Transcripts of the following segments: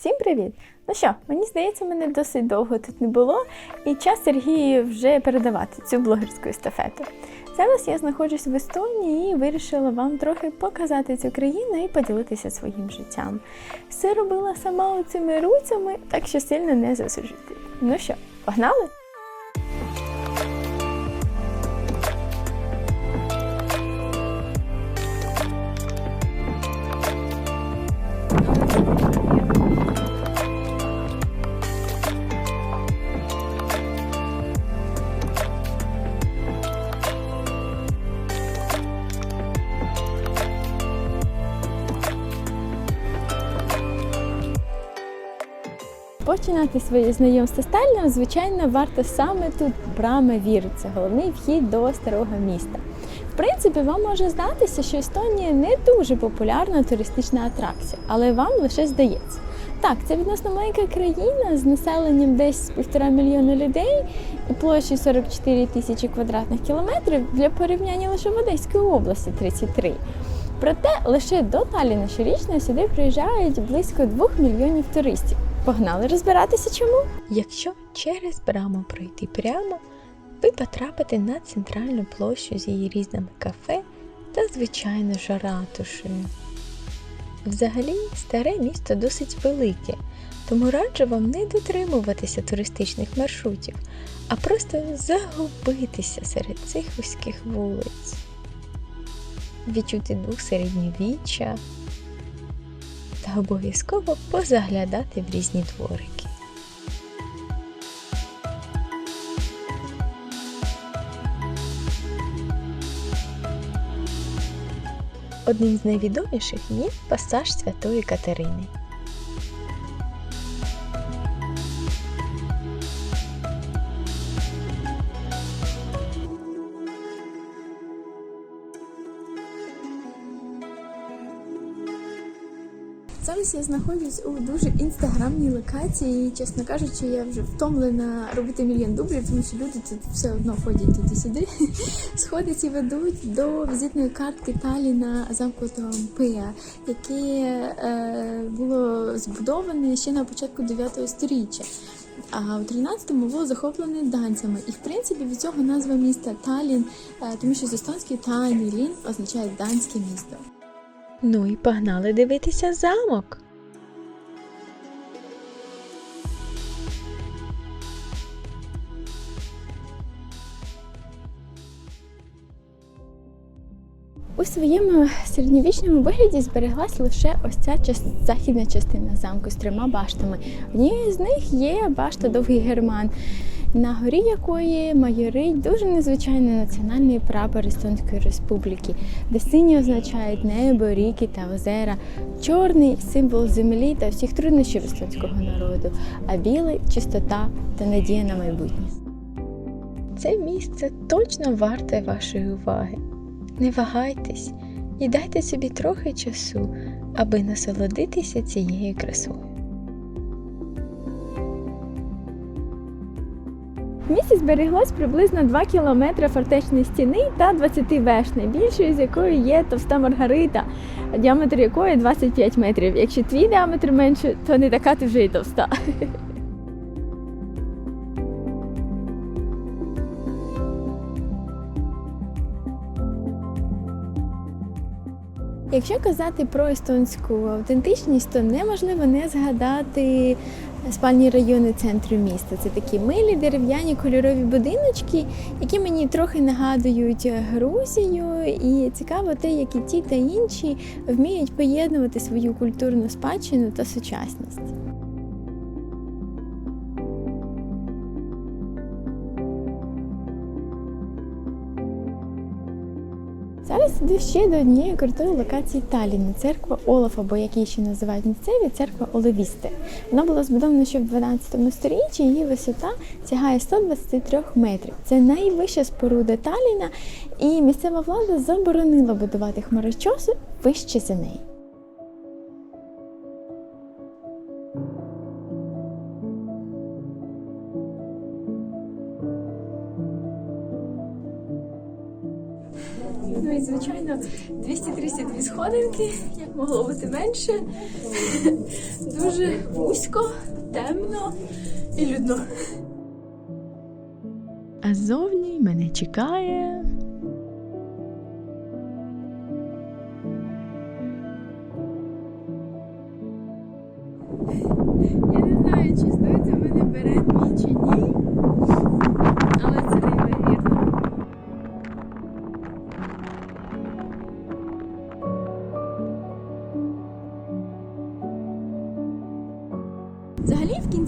Всім привіт! Ну що, мені здається, мене досить довго тут не було, і час Сергію вже передавати цю блогерську естафету. Зараз я знаходжусь в Естонії і вирішила вам трохи показати цю країну і поділитися своїм життям. Все робила сама цими руцями, так що сильно не засуджуйте. Ну що, погнали? Починати своє знайомство з Талліном, звичайно, варто саме тут брама Вір. Це головний вхід до старого міста. В принципі, вам може здатися, що Естонія не дуже популярна туристична атракція, але вам лише здається. Так, це відносно маленька країна з населенням десь півтора мільйона людей і площею 44 тисячі квадратних кілометрів для порівняння лише в Одеській області 33. Проте лише до Талліна щорічно сюди приїжджають близько 2 мільйонів туристів. Погнали розбиратися чому? Якщо через браму пройти прямо, ви потрапите на центральну площу з її різними кафе та, звичайно ж, ратушею. Взагалі, старе місто досить велике, тому раджу вам не дотримуватися туристичних маршрутів, а просто загубитися серед цих вузьких вулиць, відчути дух середньовіччя та обов'язково позаглядати в різні дворики. Одним з найвідоміших є пасаж Святої Катерини. Зараз я знаходжусь у дуже інстаграмній локації. І, чесно кажучи, я вже втомлена робити мільйон дублів, тому що люди тут все одно ходять туди-сюди. Сходиці ведуть до візитної картки Таліна замкового Пеа, яке е, було збудоване ще на початку 9 століття. А у 13-му було захоплене данцями. І в принципі від цього назва міста Талін, е, тому що з естонський Тайні Лін означає данське місто. Ну і погнали дивитися замок. У своєму середньовічному вигляді збереглась лише ось ця част- західна частина замку з трьома баштами. Однією з них є башта Довгий Герман, на горі якої майорить дуже незвичайний національний прапор Естонської Республіки, де сині означають небо, ріки та озера, чорний символ землі та всіх труднощів естонського народу, а білий чистота та надія на майбутнє. Це місце точно варте вашої уваги. Не вагайтесь і дайте собі трохи часу, аби насолодитися цією красою. В місті збереглось приблизно 2 кілометри фортечної стіни та 20 веж, найбільшою з якою є товста Маргарита, діаметр якої 25 метрів. Якщо твій діаметр менше, то не така ти вже й товста. Якщо казати про естонську автентичність, то неможливо не згадати спальні райони центру міста. Це такі милі дерев'яні кольорові будиночки, які мені трохи нагадують Грузію. І цікаво те, як і ті та інші вміють поєднувати свою культурну спадщину та сучасність. Зараз іду ще до однієї крутої локації Талліна, церква Олафа, або як її ще називають місцеві, церква Олевісти. Вона була збудована ще в 12 сторіччі, її висота сягає 123 метрів. Це найвища споруда Талліна, і місцева влада заборонила будувати хмарочоси вище за неї. Ну, і, звичайно, 232 сходинки, як могло бути менше. Дуже вузько, темно і людно. А зовні мене чекає.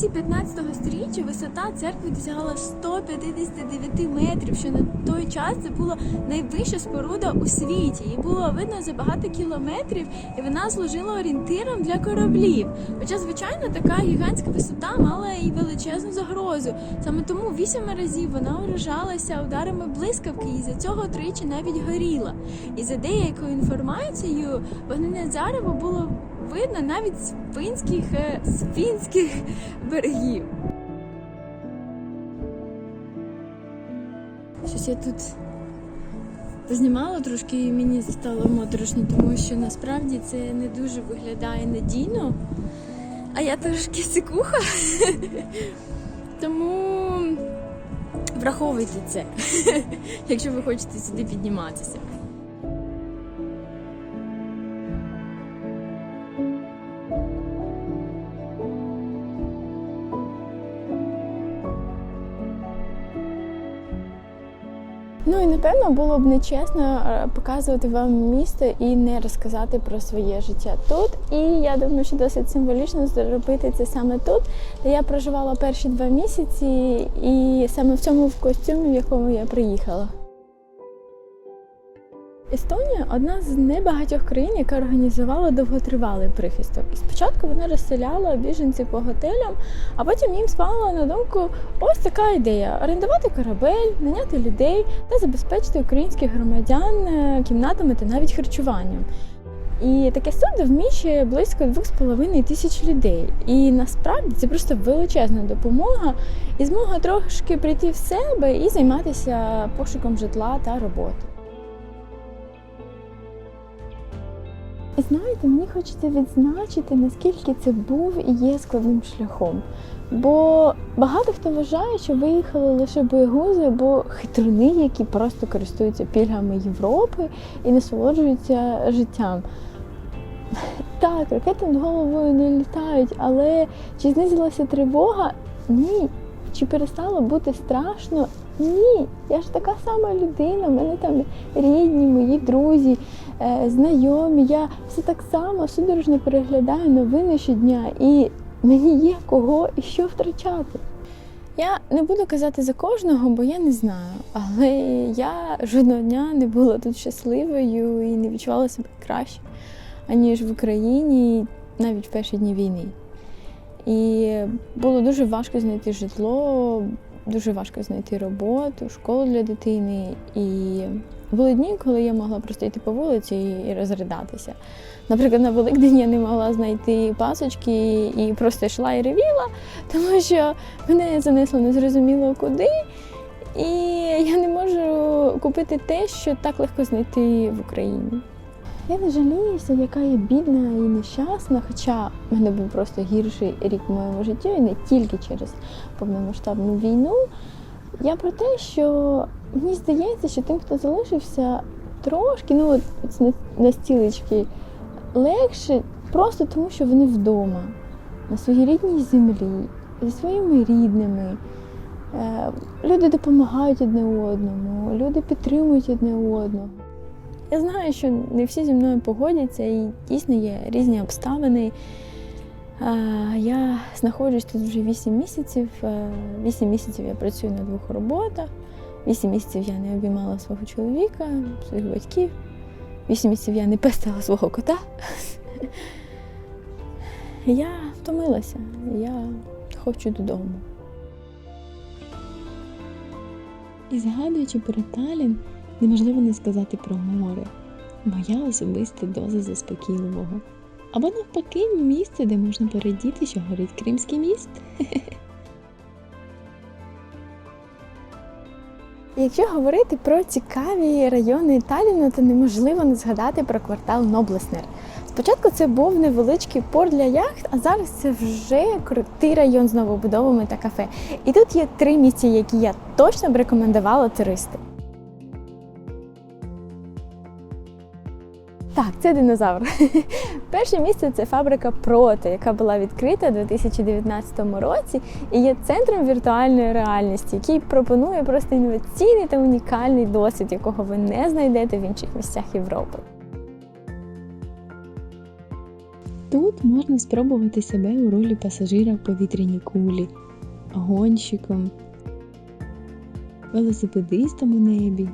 Кінці 15 століття висота церкви досягала 159 метрів, що на той час це була найвища споруда у світі. Її було видно за багато кілометрів, і вона служила орієнтиром для кораблів. Хоча, звичайно, така гігантська висота мала і величезну загрозу. Саме тому вісім разів вона уражалася ударами блискавки, і за цього тричі навіть горіла. І за деякою інформацією, вогнене зарево було видно навіть з фінських, е, з фінських берегів. Щось я тут познімала трошки і мені стало моторошно, тому що насправді це не дуже виглядає надійно. А я трошки сикуха. Тому враховуйте це, якщо ви хочете сюди підніматися. Ну і напевно було б нечесно е, показувати вам місто і не розказати про своє життя тут. І я думаю, що досить символічно зробити це саме тут, де я проживала перші два місяці, і саме в цьому в костюмі, в якому я приїхала. Естонія одна з небагатьох країн, яка організувала довготривалий прихисток. І спочатку вона розселяла біженців по готелям, а потім їм спала на думку ось така ідея: орендувати корабель, наняти людей та забезпечити українських громадян е, кімнатами та навіть харчуванням. І таке судно вміщує близько 2,5 тисяч людей. І насправді це просто величезна допомога і змога трошки прийти в себе і займатися пошуком житла та роботи. І знаєте, мені хочеться відзначити, наскільки це був і є складним шляхом. Бо багато хто вважає, що виїхали лише боєгузи або хитруни, які просто користуються пільгами Європи і насолоджуються життям. Так, ракети над головою не літають, але чи знизилася тривога? Ні. Чи перестало бути страшно? Ні. Я ж така сама людина, в мене там рідні, мої друзі, знайомі. Я все так само судорожно переглядаю новини щодня, і мені є кого і що втрачати. Я не буду казати за кожного, бо я не знаю. Але я жодного дня не була тут щасливою і не відчувала себе краще, аніж в Україні, навіть в перші дні війни. І було дуже важко знайти житло, дуже важко знайти роботу, школу для дитини. І були дні, коли я могла просто йти по вулиці і розридатися. Наприклад, на Великдень я не могла знайти пасочки і просто йшла і ревіла, тому що мене занесло незрозуміло куди. І я не можу купити те, що так легко знайти в Україні. Я не жаліюся, яка я бідна і нещасна, хоча в мене був просто гірший рік в моєму житті, і не тільки через повномасштабну війну. Я про те, що мені здається, що тим, хто залишився трошки, ну от на стілечки, легше, просто тому, що вони вдома, на своїй рідній землі, зі своїми рідними. Е, Люди допомагають одне одному, люди підтримують одне одного. Я знаю, що не всі зі мною погодяться, і дійсно є різні обставини. Я знаходжусь тут вже 8 місяців. 8 місяців я працюю на двох роботах. 8 місяців я не обіймала свого чоловіка, своїх батьків. 8 місяців я не пестила свого кота. Я втомилася, я хочу додому. І згадуючи про Талін, неможливо не сказати про море. Моя особиста доза заспокійливого. Або навпаки, місце, де можна порадіти, що горить Кримський міст. Якщо говорити про цікаві райони Талліна, то неможливо не згадати про квартал Ноблеснер. Спочатку це був невеличкий порт для яхт, а зараз це вже крутий район з новобудовами та кафе. І тут є три місця, які я точно б рекомендувала туристам. Так, це динозавр. Перше місце це фабрика Проте, яка була відкрита у 2019 році і є центром віртуальної реальності, який пропонує просто інноваційний та унікальний досвід, якого ви не знайдете в інших місцях Європи. Тут можна спробувати себе у ролі пасажира в повітряній кулі, гонщиком, велосипедистом у небі,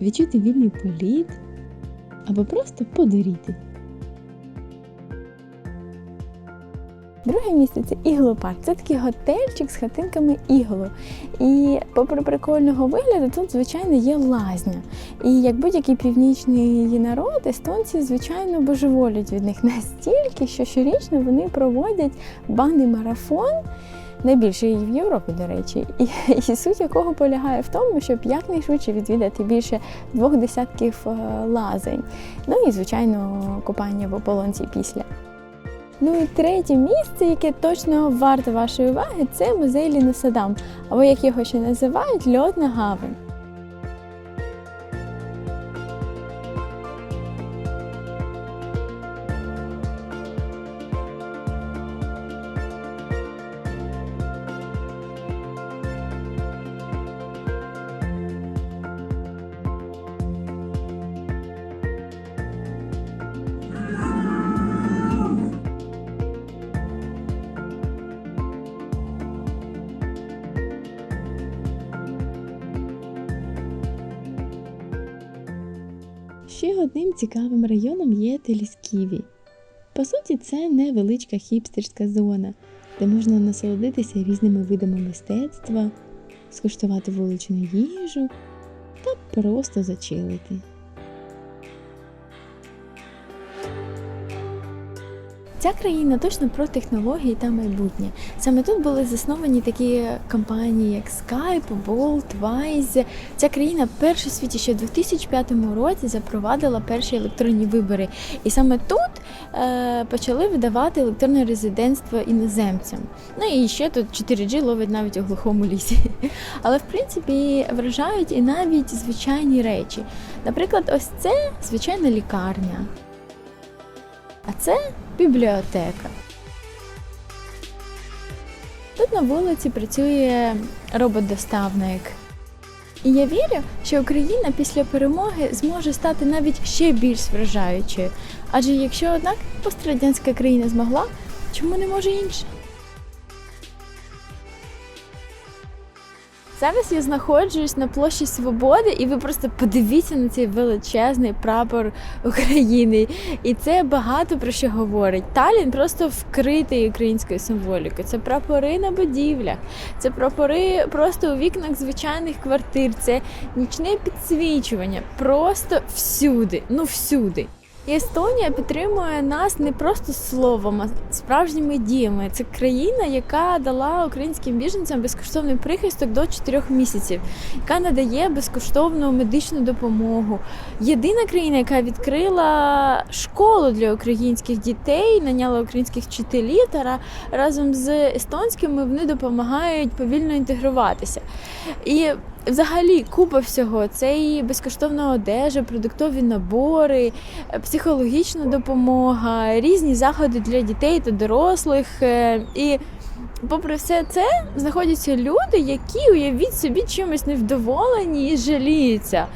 відчути вільний політ або просто подоріти. Друге місце це іглопарк. Це такий готельчик з хатинками іглу. І попри прикольного вигляду, тут, звичайно, є лазня. І як будь-який північний народ, естонці, звичайно, божеволюють від них настільки, що щорічно вони проводять банний марафон. Найбільший в Європі, до речі, і, і суть якого полягає в тому, щоб якнайшвидше відвідати більше двох десятків е, лазень. Ну і звичайно, купання в ополонці після. Ну і третє місце, яке точно варто вашої уваги, це музей Ліносадам, або як його ще називають, льотна гавань. Ще одним цікавим районом є Телісківі. По суті, це невеличка хіпстерська зона, де можна насолодитися різними видами мистецтва, скуштувати вуличну їжу та просто зачилити. Ця країна точно про технології та майбутнє. Саме тут були засновані такі компанії, як Skype, Bolt, Wise. Ця країна перша в світі ще в 2005 році запровадила перші електронні вибори. І саме тут е, почали видавати електронне резидентство іноземцям. Ну і ще тут 4G ловить навіть у глухому лісі. Але в принципі вражають і навіть звичайні речі. Наприклад, ось це звичайна лікарня. А це бібліотека. Тут на вулиці працює робот-доставник. І я вірю, що Україна після перемоги зможе стати навіть ще більш вражаючою. Адже якщо однак пострадянська країна змогла, чому не може інша? Зараз я знаходжусь на площі Свободи, і ви просто подивіться на цей величезний прапор України. І це багато про що говорить. Талін просто вкритий українською символікою. Це прапори на будівлях, це прапори просто у вікнах звичайних квартир, це нічне підсвічування. Просто всюди, ну всюди. І Естонія підтримує нас не просто словом, а справжніми діями. Це країна, яка дала українським біженцям безкоштовний прихисток до 4 місяців, яка надає безкоштовну медичну допомогу. Єдина країна, яка відкрила школу для українських дітей, наняла українських вчителів та разом з естонськими вони допомагають повільно інтегруватися. І Взагалі, купа всього. Це і безкоштовна одежа, продуктові набори, е, психологічна допомога, різні заходи для дітей та дорослих. Е, І попри все це знаходяться люди, які уявіть собі чимось невдоволені і жаліються.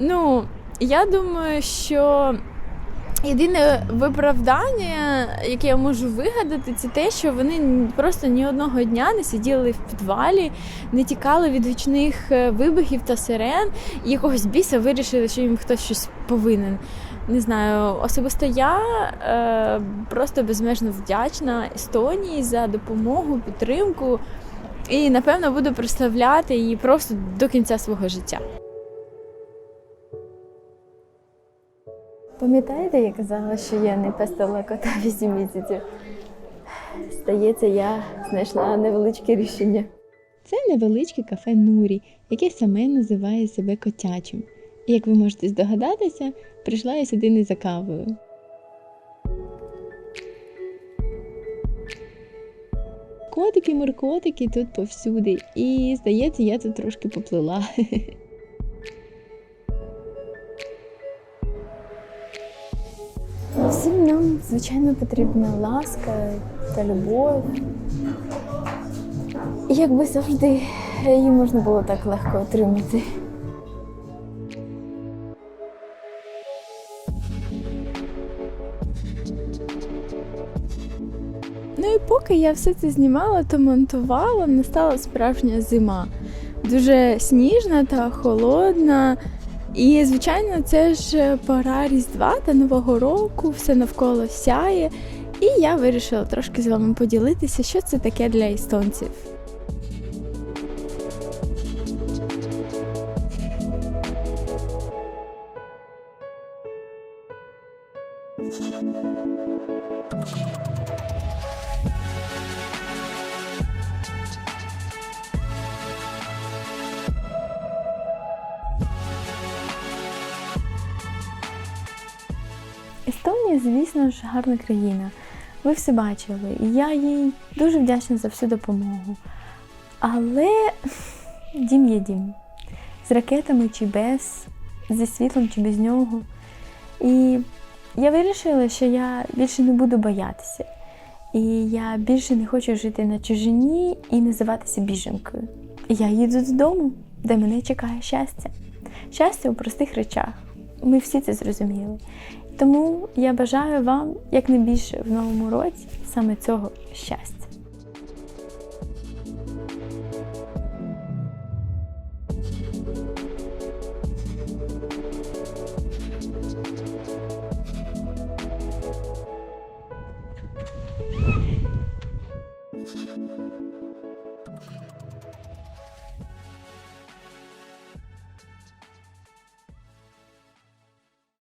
Ну, я думаю, що єдине виправдання, яке я можу вигадати, це те, що вони просто ні одного дня не сиділи в підвалі, не тікали від гучних е, вибухів та сирен, і якогось біса вирішили, що їм хтось щось повинен. Не знаю, особисто я е, просто безмежно вдячна Естонії за допомогу, підтримку. І напевно буду прославляти її просто до кінця свого життя. Пам'ятаєте, я казала, що я не пестила кота 8 місяців? Здається, я знайшла невеличке рішення. Це невеличке кафе Нурі, яке саме називає себе котячим. І як ви можете здогадатися, прийшла я сюди не за кавою. Котики, муркотики тут повсюди, і здається, я тут трошки поплила. Всім нам, звичайно, потрібна ласка та любов. Якби завжди її можна було так легко отримати. Ну і поки я все це знімала та монтувала, настала справжня зима. Дуже сніжна та холодна. І, звичайно, це ж пора Різдва та Нового року, все навколо сяє. І я вирішила трошки з вами поділитися, що це таке для естонців. Естонія, звісно ж, гарна країна. Ви все бачили, і я їй дуже вдячна за всю допомогу. Але дім є дім. З ракетами чи без, зі світлом чи без нього. І я вирішила, що я більше не буду боятися. І я більше не хочу жити на чужині і називатися біженкою. Я їду додому, де мене чекає щастя. Щастя у простих речах. Ми всі це зрозуміли. Тому я бажаю вам якнайбільше в новому році саме цього щастя.